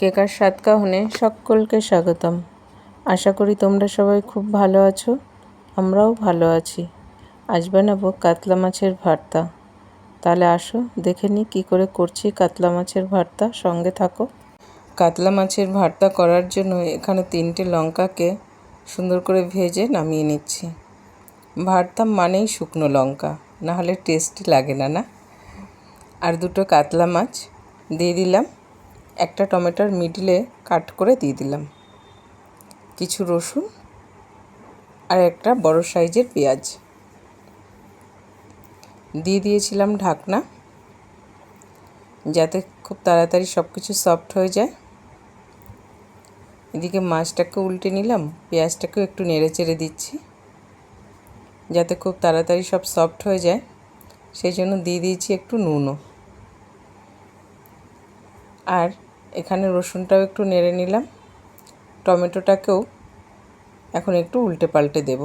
কেকার স্বাদ কাহনে সকলকে স্বাগতম। আশা করি তোমরা সবাই খুব ভালো আছো, আমরাও ভালো আছি। আজ বানাবো কাতলা মাছের ভর্তা। তাহলে আসো, দেখে নিই কী করে করছি কাতলা মাছের ভর্তা, সঙ্গে থাকো। কাতলা মাছের ভর্তা করার জন্য এখানে তিনটে লঙ্কাকে সুন্দর করে ভেজে নামিয়ে নিচ্ছি। ভর্তা মানেই শুকনো লঙ্কা, নাহলে টেস্টি লাগে না না? আর দুটো কাতলা মাছ দিয়ে দিলাম। একটা টমেটোর মিডিলে কাট করে দিয়ে দিলাম। কিছু রসুন আর একটা বড় সাইজের পেঁয়াজ। দিয়ে দিয়েছিলাম ঢাকনা যাতে খুব তাড়াতাড়ি সব কিছু সফট হয়ে যায়। এদিকে মাছটাকে উল্টে নিলাম, পেঁয়াজটাকেও একটু নেড়ে চেড়ে দিচ্ছি যাতে খুব তাড়াতাড়ি সব সফট হয়ে যায়। সেই জন্য দিয়ে দিয়েছি একটু নুনও। আর এখানে রসুনটাও একটু নেড়ে নিলাম। টমেটোটাকেও এখন একটু উল্টে পাল্টে দেব।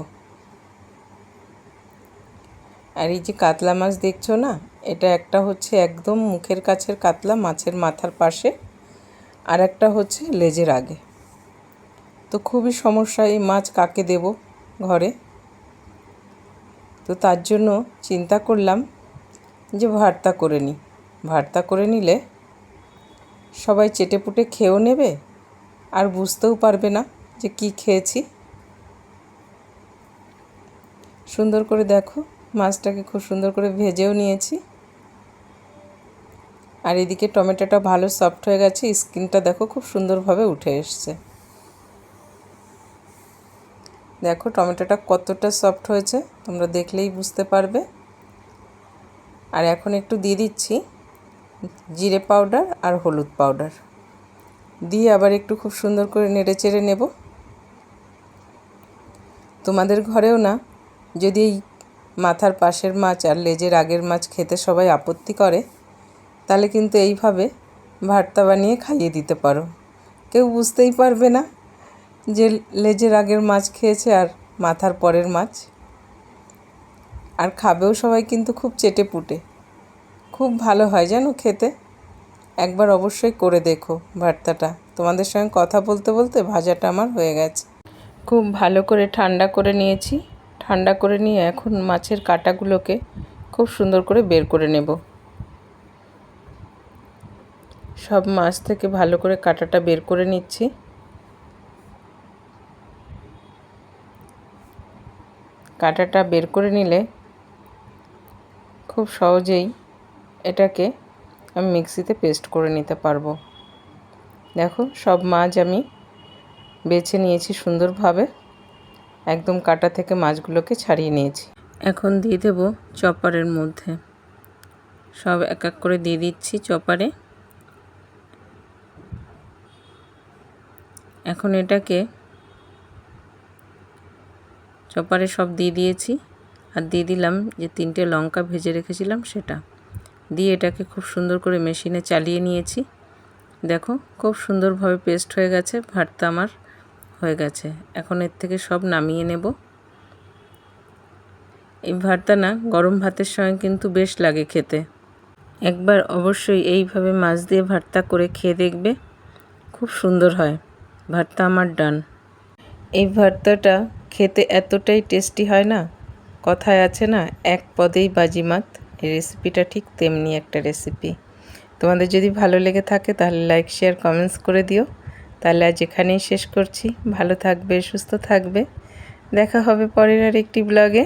আর এই যে কাতলা মাছ দেখছ না? এটা একটা হচ্ছে একদম মুখের কাছের কাতলা, মাছের মাথার পাশে। আর একটা হচ্ছে লেজের আগে। তো খুবই সমস্যা এই মাছ কাকে দেব ঘরে? তো তার জন্য চিন্তা করলাম যে ভর্তা করে নিই ভর্তা করে নিলে সবাই চেটেপুটে খেয়েও নেবে আর বুঝতেও পারবে না যে কি খেয়েছি। সুন্দর করে দেখো, মাছটাকে খুব সুন্দর করে ভেজেও নিয়েছি। আর এদিকে টমেটোটা ভালো সফট হয়ে গেছে, স্কিনটা দেখো খুব সুন্দরভাবে উঠে এসছে। দেখো টমেটোটা কতটা সফট হয়েছে, তোমরা দেখলেই বুঝতে পারবে। আর এখন একটু দিয়ে দিচ্ছি। জিরে পাউডার আর হলুদ পাউডার। দিয়ে আবার একটু খুব সুন্দর করে নেড়ে চেড়ে নেব। তোমাদের ঘরেও না, যদি এই মাথার পাশের মাছ আর লেজের আগের মাছ খেতে সবাই আপত্তি করে, তাহলে কিন্তু এইভাবে ভর্তা বানিয়ে খাইয়ে দিতে পারো। কেউ বুঝতেই পারবে না যে লেজের আগের মাছ খেয়েছে আর মাথার পরের মাছ। আর খাবেও সবাই কিন্তু খুব চেটে পুটে খুব ভালো হয় জানো খেতে। একবার অবশ্যই করে দেখো ভর্তাটা। তোমাদের সঙ্গে কথা বলতে বলতে ভাজাটা আমার হয়ে গেছে। খুব ভালো করে ঠান্ডা করে নিয়েছি। ঠান্ডা করে নিয়ে এখন মাছের কাটাগুলোকে খুব সুন্দর করে বের করে নেব। সব মাছ থেকে ভালো করে কাটাটা বের করে নিচ্ছি। কাটাটা বের করে নিলে খুব সহজেই এটাকে আমি মিক্সিতে পেস্ট করে নিতে পারব। দেখো, সব মাছ আমি বেছে নিয়েছি সুন্দরভাবে। একদম কাটা থেকে মাছগুলোকে ছাড়িয়ে নিয়েছি। এখন দিয়ে দেব চপারের মধ্যে। সব এক এক করে দিয়ে দিচ্ছি চপারে। এখন এটাকে চপারে সব দিয়ে দিয়েছি। আর দিয়ে দিলাম যে তিনটে লঙ্কা ভেজে রেখেছিলাম সেটা। দিয়ে এটাকে খুব সুন্দর করে মেশিনে চালিয়ে নিয়েছি। দেখো, খুব সুন্দরভাবে পেস্ট হয়ে গেছে ভাতটা আমার হয়ে গেছে। এখন এর থেকে সব নামিয়ে নেব। এই ভাতটা না, গরম ভাতের সঙ্গে কিন্তু বেশ লাগে খেতে। একবার অবশ্যই এইভাবে মাছ দিয়ে ভর্তা করে খেয়ে দেখবে, খুব সুন্দর হয়। ভর্তা আমার ডান। এই ভর্তাটা খেতে এতটাই টেস্টি হয় না? কথায় আছে না, এক পদেই বাজিমাত। এই রেসিপিটা ঠিক তেমনি একটা রেসিপি তোমাদের যদি ভালো লেগে থাকে তাহলে লাইক শেয়ার কমেন্টস করে দিও। তাহলে আজ এখানেই শেষ করছি। ভালো থাকবে, সুস্থ থাকবে। দেখা হবে পরের আর একটি ব্লগে